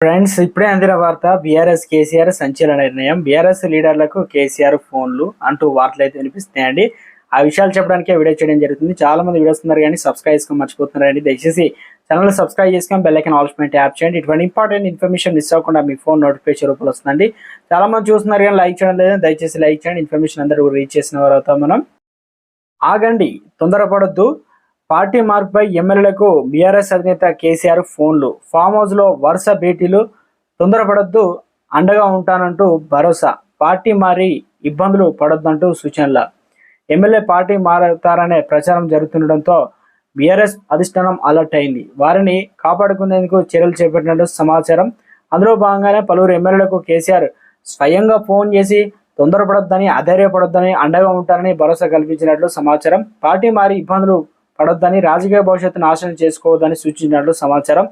Friends ఇప్పుడే అందిన వార్త బీఆర్ఎస్ కేసీఆర్ సంచలన నిర్ణయం. బీఆర్ఎస్ లీడర్లకు కేసీఆర్ ఫోన్లు అంటూ వార్తలు అయితే వినిపిస్తున్నాయండి. ఆ విషయాలు చెప్పడానికి వీడియో చేయడం జరుగుతుంది. చాలా మంది వీడియోస్ ఉన్నారు కానీ సబ్స్క్రైబ్ చేసుకొని మర్చిపోతున్నారండి. దయచేసి ఛానల్ సబ్స్క్రైబ్ చేసుకొని బెల్లైకన్ ఆల్స్మెంట్ యాప్ చేయండి. ఇటువంటి ఇంపార్టెంట్ ఇన్ఫర్మేషన్ మిస్ అవ్వకుండా మీ ఫోన్ నోటిఫికేషన్ రూపంలో వస్తుందండి. చాలా మంది చూస్తున్నారు కానీ లైక్ చేయడం లేదు. దయచేసి లైక్ చేయండి. ఇన్ఫర్మేషన్ అందరూ రీచ్ చేసిన వారు అవుతాం మనం. ఆగండి. తొందరపడొద్దు. పార్టీ మార్పుపై ఎమ్మెల్యేలకు బీఆర్ఎస్ అధినేత కేసీఆర్ ఫోన్లు. ఫామ్ హౌస్లో వరుస భేటీలు. తొందరపడద్దు అండగా ఉంటానంటూ భరోసా. పార్టీ మారి ఇబ్బందులు పడొద్దంటూ సూచనల. ఎమ్మెల్యే పార్టీ మారతారనే ప్రచారం జరుగుతుండటంతో బీఆర్ఎస్ అధిష్టానం అలర్ట్ అయింది. వారిని కాపాడుకునేందుకు చర్యలు చేపట్టినట్టు సమాచారం. అందులో భాగంగానే పలువురు ఎమ్మెల్యేలకు కేసీఆర్ స్వయంగా ఫోన్ చేసి తొందరపడొద్దని అధైర్యపడొద్దని అండగా ఉంటారని భరోసా కల్పించినట్లు సమాచారం. పార్టీ మారి ఇబ్బందులు పడొద్దని రాజకీయ భవిష్యత్తు నాశనం చేసుకోవద్దని సూచించినట్లు సమాచారం.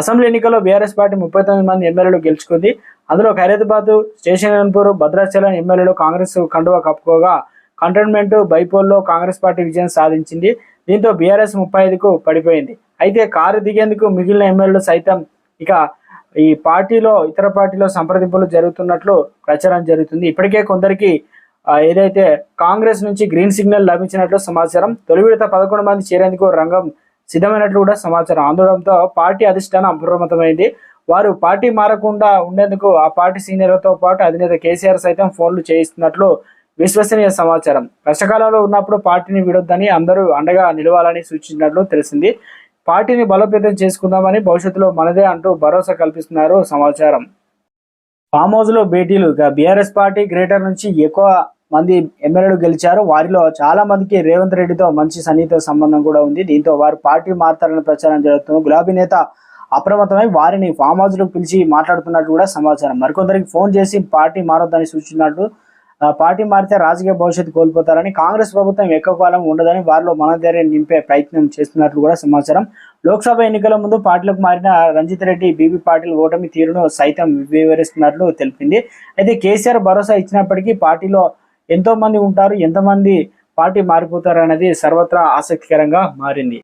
అసెంబ్లీ ఎన్నికల్లో బీఆర్ఎస్ పార్టీ ముప్పై తొమ్మిది మంది ఎమ్మెల్యేలు గెలుచుకుంది. అందులో ఖైరతాబాద్ స్టేషన్పూర్ భద్రాచలం ఎమ్మెల్యేలు కాంగ్రెస్ కండువా కప్పుకోగా కంటోన్మెంట్ బైపోల్లో కాంగ్రెస్ పార్టీ విజయం సాధించింది. దీంతో బీఆర్ఎస్ ముప్పై ఐదుకు పడిపోయింది. అయితే కారు దిగేందుకు మిగిలిన ఎమ్మెల్యేలు సైతం ఇక ఈ పార్టీలో ఇతర పార్టీలో సంప్రదింపులు జరుగుతున్నట్లు ప్రచారం జరుగుతుంది. ఇప్పటికే కొందరికి ఏదైతే కాంగ్రెస్ నుంచి గ్రీన్ సిగ్నల్ లభించినట్లు సమాచారం తొలి విడత పదకొండు మంది చేరేందుకు రంగం సిద్ధమైనట్లు కూడా సమాచారం. అందడంతో పార్టీ అధిష్టానం అప్రమత్తమైంది. వారు పార్టీ మారకుండా ఉండేందుకు ఆ పార్టీ సీనియర్లతో పాటు అధినేత కేసీఆర్ సైతం ఫోన్లు చేయిస్తున్నట్లు విశ్వసనీయ సమాచారం. కష్టకాలంలో ఉన్నప్పుడు పార్టీని విడొద్దని అందరూ అండగా నిలవాలని సూచించినట్లు తెలిసింది. పార్టీని బలోపేతం చేసుకుందామని భవిష్యత్తులో మనదే అంటూ భరోసా కల్పిస్తున్నారు సమాచారం. ఫామ్ హౌస్లో భేటీలు. ఇక బీఆర్ఎస్ పార్టీ గ్రేటర్ నుంచి ఎక్కువ మంది ఎమ్మెల్యేలు గెలిచారు. వారిలో చాలా మందికి రేవంత్ రెడ్డితో మంచి సన్నిహిత సంబంధం కూడా ఉంది. దీంతో వారు పార్టీ మారుతారని ప్రచారం జరుగుతుంది. గులాబీ నేత అప్రమత్తమై వారిని ఫామ్ హౌస్లో పిలిచి మాట్లాడుతున్నట్టు కూడా సమాచారం. మరికొందరికి ఫోన్ చేసి పార్టీ మారొద్దని సూచించినట్టు పార్టీ మారితే రాజకీయ భవిష్యత్తు కోల్పోతారని కాంగ్రెస్ ప్రభుత్వం ఎక్కువ కాలం ఉండదని వారిలో మనధైర్యం నింపే ప్రయత్నం చేస్తున్నట్లు కూడా సమాచారం. లోక్సభ ఎన్నికల ముందు పార్టీలకు మారిన రంజిత్ రెడ్డి బీబీ పాటిల్ ఓటమి తీరును సైతం వివరిస్తున్నట్లు తెలిపింది. అయితే కేసీఆర్ భరోసా ఇచ్చినప్పటికీ పార్టీలో ఎంతో మంది ఉంటారు ఎంతమంది పార్టీ మారిపోతారు అనేది సర్వత్రా ఆసక్తికరంగా మారింది.